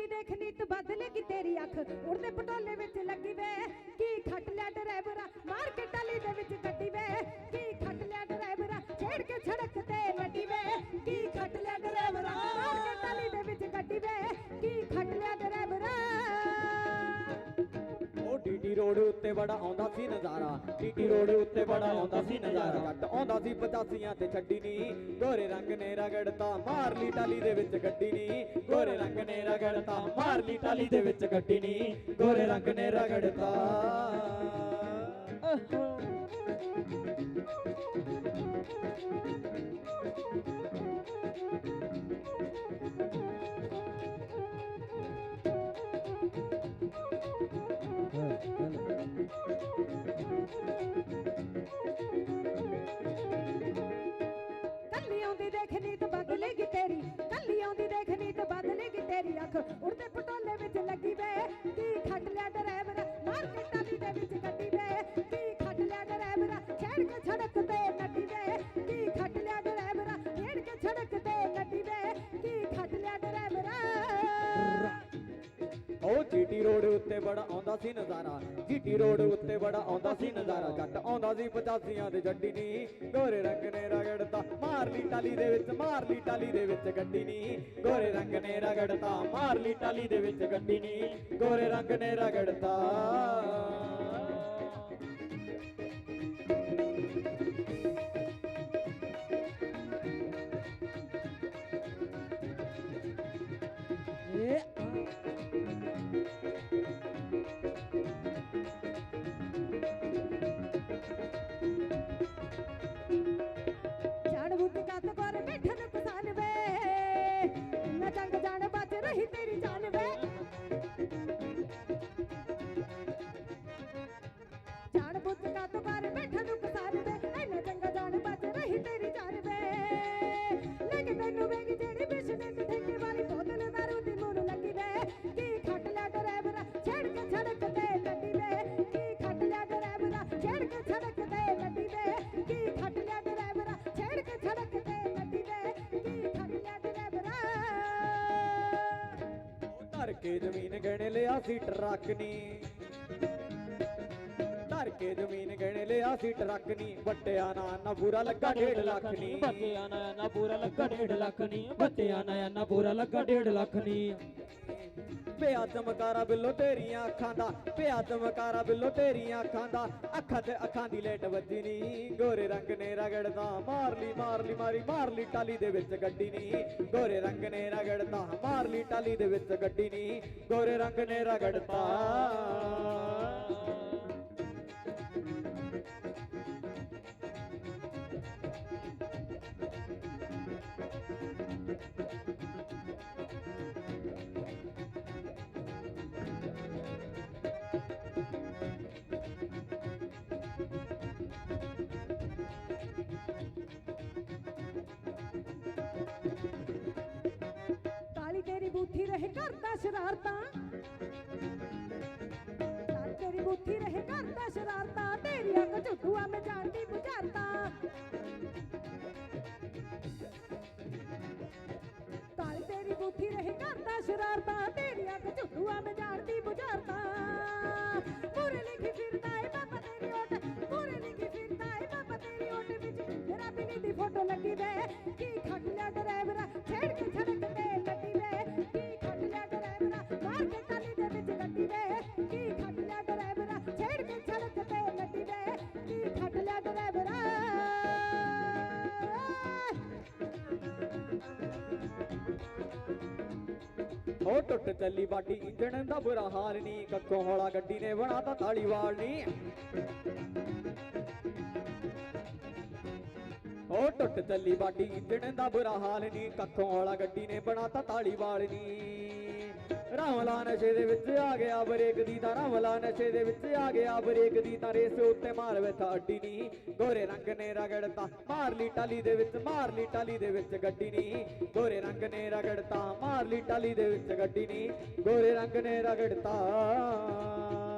ਆਉਂਦੀ ਦੇਖ ਨੀਤ ਕਿ ਤੇਰੀ ਅੱਖ। ਉੜਦੇ ਪਟੋਲੇ ਵਿੱਚ ਲੱਗੀ ਵੇ। ਕੀ ਖੱਟ ਲਿਆ ਡਰਾਈਵਰਾ ਮਾਰ ਕੇ ਦੇ ਵਿੱਚ ਗੱਡੀ ਵੇ। ਕੀ ਖੱਟ ਰੋਡ ਉੱਤੇ ਬੜਾ ਆਉਂਦਾ ਸੀ ਨਜ਼ਾਰਾ ਡੀਟੀ ਰੋਡ ਉੱਤੇ ਬੜਾ ਆਉਂਦਾ ਸੀ ਨਜ਼ਾਰਾ। ਘੱਟ ਆਉਂਦਾ ਸੀ 85ਾਂ ਤੇ ਛੱਡੀ ਨਹੀਂ ਗੋਰੇ ਰੰਗ ਨੇ ਰਗੜਤਾ ਮਾਰ ਲਈ ਟਾਲੀ ਦੇ ਵਿੱਚ ਗੱਡੀ ਨਹੀਂ ਗੋਰੇ ਰੰਗ ਨੇ ਰਗੜਤਾ ਮਾਰ ਲਈ ਟਾਲੀ ਦੇ ਵਿੱਚ ਗੱਡੀ ਨਹੀਂ ਗੋਰੇ ਰੰਗ ਨੇ ਰਗੜਤਾ। ਉੱਤੇ ਬੜਾ ਆਉਂਦਾ ਸੀ ਨਜ਼ਾਰਾ। ਜੀਟੀ ਰੋਡ ਉੱਤੇ ਬੜਾ ਆਉਂਦਾ ਸੀ ਨਜ਼ਾਰਾ। ਘੱਟ ਆਉਂਦਾ ਸੀ 85ਾਂ ਦੇ ਗੱਡੀ ਨੀ। ਗੋਰੇ ਰੰਗ ਨੇ ਰਗੜਤਾ। ਮਾਰ ਲਈ ਟਾਲੀ ਦੇ ਵਿੱਚ ਮਾਰ ਲਈ ਟਾਲੀ ਦੇ ਵਿੱਚ ਗੱਡੀ ਨੀ। ਗੋਰੇ ਰੰਗ ਨੇ ਰਗੜਤਾ। ਮਾਰ ਲਈ ਟਾਲੀ ਦੇ ਵਿੱਚ ਗੱਡੀ ਨੀ। ਗੋਰੇ ਰੰਗ ਨੇ ਰਗੜਤਾ। ਕੇ ਜ਼ਮੀਨ ਗਹਿਣੇ ਲਿਆ ਸੀ ਟਰੱਕ ਨੀ। ਧਰ ਕੇ ਜ਼ਮੀਨ ਗਹਿਣੇ ਲਿਆ ਸੀ ਟਰੱਕ ਨੀ। ਵੱਟਿਆ ਨਾ ਨਾ ਪੂਰਾ ਲੱਗਾ 1.5 ਲੱਖ ਨੀ। ਬੱਤਿਆਂ ਨਾ। ਨਾ ਪੂਰਾ ਲੱਗਾ 1.5 ਲੱਖ ਨਹੀਂ ਬੱਤਿਆਂ ਨਾ ਨਾ ਪੂਰਾ ਲੱਗਾ 1.5 ਲੱਖ ਨਹੀਂ ਪਿਆ ਚਮਕਾਰਾ ਬਿੱਲੋ ਤੇਰੀਆਂ ਅੱਖਾਂ ਦਾ, ਪਿਆ ਚਮਕਾਰਾ ਬਿੱਲੋ ਤੇਰੀਆਂ ਅੱਖਾਂ ਦਾ। ਅੱਖਾਂ ਤੇ ਅੱਖਾਂ ਦੀ ਲੇਟ ਵੱਜੀ ਨੀ, ਗੋਰੇ ਰੰਗ ਨੇ ਰਗੜਦਾ ਮਾਰ ਲਈ ਮਾਰ ਲਈ ਮਾਰੀ ਮਾਰ ਲਈ ਟਾਲੀ ਦੇ ਵਿੱਚ ਗੱਡੀ ਨੀ। ਗੋਰੇ ਰੰਗ ਨੇ ਰਗੜਦਾ ਮਾਰ ਲਈ ਟਾਲੀ ਦੇ ਵਿੱਚ ਗੱਡੀ ਨੀ। ਗੋਰੇ ਰੰਗ ਨੇ ਰਗੜਦਾ ਬੂਥੀ ਘਰ ਦਾ ਸ਼ਰਾਰਤਾਂ ਕਾਲੀ ਤੇਰੀ ਬੂਥੀ ਰਹੇ ਘਰ ਸ਼ਰਾਰਤਾਂ ਤੇਰੀ ਅੱਖ ਝੁੱਟੂਆ ਮੈਂ ਜਾਣਦੀ ਬੁਝਾਰਤਾਂ। ਕਾਲੀ ਤੇਰੀ ਬੂਥੀ ਰਹੇ ਘਰ ਸ਼ਰਾਰਤਾਂ ਤੇਰੀ ਅੱਖ ਝੁੱਟੂਆ ਮੈਂ ਜਾਣਦੀ ਬੁਝਾਰਤਾਂ। ਪੂਰੇ ਲਿਖੀ ਫਿਰਦਾ ਏ ਬਾਬਾ ਤੇਰੀ ਓਟ। ਪੂਰੇ ਲਿਖੀ ਫਿਰਦਾ ਏ ਬਾਬਾ ਤੇਰੀ ਓਟ ਵਿੱਚ। ਮੇਰਾ ਦੀ ਫੋਟੋ ਲੱਗੀ ਵੇ। ਉਹ ਟੁੱਟ ਚੱਲੀ ਬਾਡੀ। ਇੰਜਣ ਦਾ ਬੁਰਾ ਹਾਲ ਨਹੀਂ ਕੱਕੋਂ ਹੌਲਾ ਗੱਡੀ ਨੇ ਬਣਾਤਾ ਤਾਲੀਵਾਲ ਨਹੀਂ ਉਹ ਟੁੱਟ ਚੱਲੀ ਬਾਡੀ, ਇੰਜਣ ਦਾ ਬੁਰਾ ਹਾਲ ਨਹੀਂ ਕੱਕੋਂ ਹੌਲਾ ਗੱਡੀ ਨੇ ਬਣਾਤਾ ਤਾਲੀਵਾਲ ਨਹੀਂ ਰਾਮਲਾ ਨਸ਼ੇ ਦੇ ਵਿੱਚ ਆ ਗਿਆ ਬਰੇਕ ਦੀ ਤਾਂ ਰਾਮਲਾ ਨਸ਼ੇ ਦੇ ਵਿੱਚ ਆ ਗਿਆ ਬਰੇਕ ਦੀ ਤਾਂ ਰੇਸ ਉੱਤੇ ਮਾਰ ਬੈਠਾ ਅੱਡੀ ਨਹੀਂ ਗੋਰੇ ਰੰਗ ਨੇ ਰਗੜਤਾ ਮਾਰ ਲਈ ਟਾਲੀ ਦੇ ਵਿੱਚ ਮਾਰ ਲਈ ਟਾਲੀ ਦੇ ਵਿੱਚ ਗੱਡੀ ਨਹੀਂ ਗੋਰੇ ਰੰਗ ਨੇ ਰਗੜਤਾ ਮਾਰ ਲਈ ਟਾਲੀ ਦੇ ਵਿੱਚ ਗੱਡੀ ਨਹੀਂ ਗੋਰੇ ਰੰਗ ਨੇ ਰਗੜਤਾ।